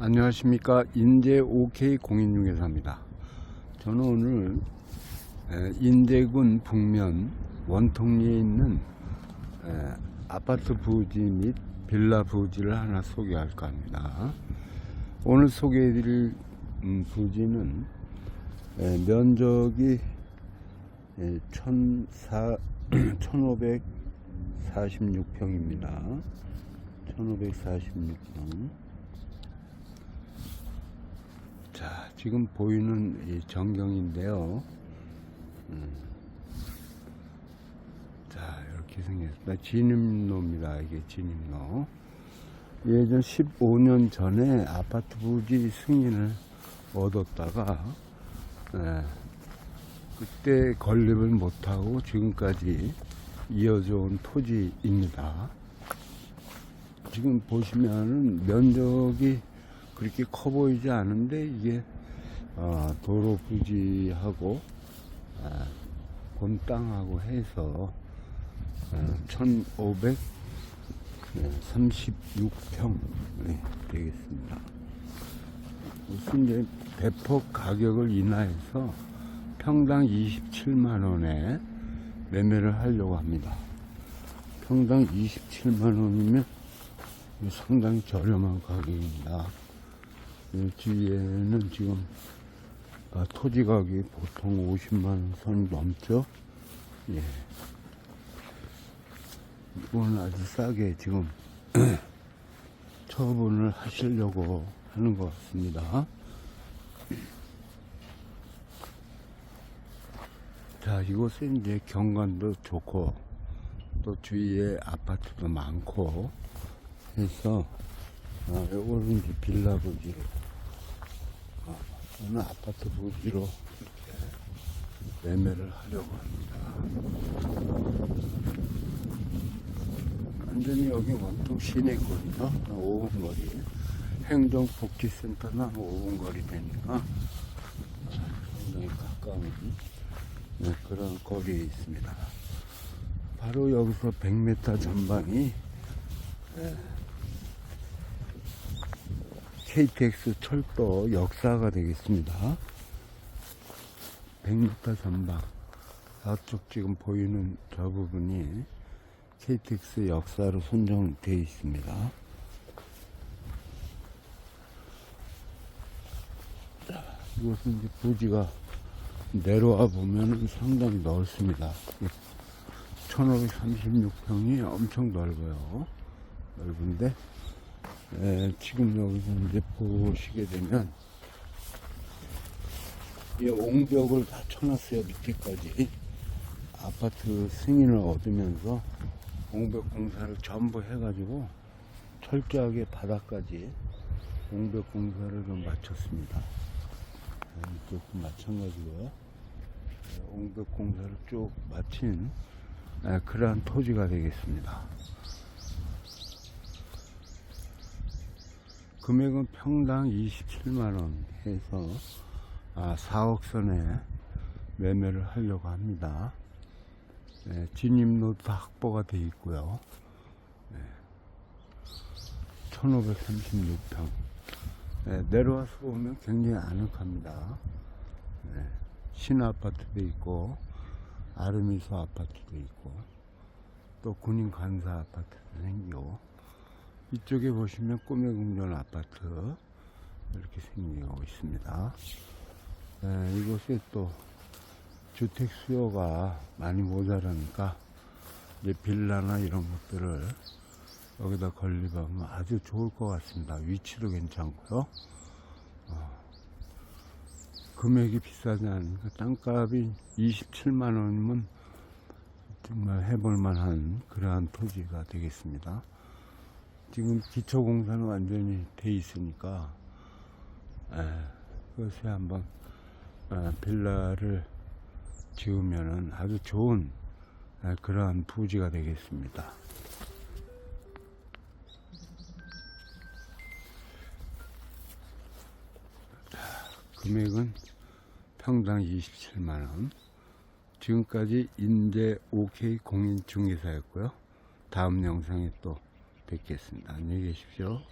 안녕하십니까 인제 OK 공인중개사입니다. 저는 오늘 에, 인제군 북면 원통리에 있는 에, 아파트 부지 및 빌라 부지를 하나 소개할까 합니다. 오늘 소개해드릴 음, 부지는 에, 면적이 1546평입니다. 1546평. 자, 지금 보이는 이 전경인데요. 음. 자, 이렇게 생겼습니다. 진입로입니다. 이게 진입로. 예전 15년 전에 아파트 부지 승인을 얻었다가, 예, 그때 건립을 못하고 지금까지 이어져 온 토지입니다. 지금 보시면은 면적이 그렇게 커 보이지 않은데 이게 어, 도로 부지하고 아, 본 땅하고 해서 어, 1536평 네, 되겠습니다. 우선 이제 대폭 가격을 인하해서 평당 27만 원에 매매를 하려고 합니다. 평당 27만 원이면 상당히 저렴한 가격입니다. 이 주위에는 지금 아, 토지 가격이 보통 50만 원 선 넘죠. 예. 이거는 아주 싸게 지금 처분을 하시려고 하는 것 같습니다. 자, 이곳은 이제 경관도 좋고 또 주위에 아파트도 많고 해서 아, 요거는 이제 빌라 부지로 아, 저는 아파트 부지로 이렇게 매매를 하려고 합니다. 완전히 여기 원통 시내거리요. 5분 거리. 행정복지센터는 한 5분 거리 되니까 상당히 가까운 네, 그런 거리에 있습니다. 바로 여기서 100m 전방이 네, KTX 철도 역사가 되겠습니다. 100m 전방 저쪽 지금 보이는 저 부분이 KTX 역사로 선정되어 있습니다. 자, 이곳은 이제 부지가 내려와 보면 상당히 넓습니다. 1536평이 엄청 넓어요. 넓은데 에, 지금 여기서 이제 보시게 되면 이 옹벽을 다 쳐놨어요 밑에까지. 아파트 승인을 얻으면서 옹벽 공사를 전부 해가지고 철저하게 바닥까지 옹벽 공사를 좀 마쳤습니다. 이쪽도 마찬가지고요. 에, 옹벽 공사를 쭉 마친 에, 그러한 토지가 되겠습니다 금액은 평당 27만원 해서 아, 4억 선에 매매를 하려고 합니다. 네, 진입로도 확보가 되어 있고요. 네, 1536평. 네, 내려와서 보면 굉장히 아늑합니다. 네, 신 아파트도 있고, 아르미소 아파트도 있고, 또 군인 간사 아파트도 생기고, 이쪽에 보시면 꿈의 궁전 아파트 이렇게 생기고 있습니다. 네, 이곳에 또 주택 수요가 많이 모자라니까 이제 빌라나 이런 것들을 여기다 건립하면 아주 좋을 것 같습니다. 위치도 괜찮고요. 어, 금액이 비싸지 않으니까 땅값이 27만 원이면 정말 해볼 만한 그러한 토지가 되겠습니다. 지금 기초 공사는 완전히 돼 있으니까 에, 그것에 한번 에, 빌라를 지으면은 아주 좋은 에, 그러한 부지가 되겠습니다. 자, 금액은 평당 27만원. 지금까지 인제 OK 공인중개사였고요. 다음 영상에 또 뵙겠습니다. 안녕히 계십시오.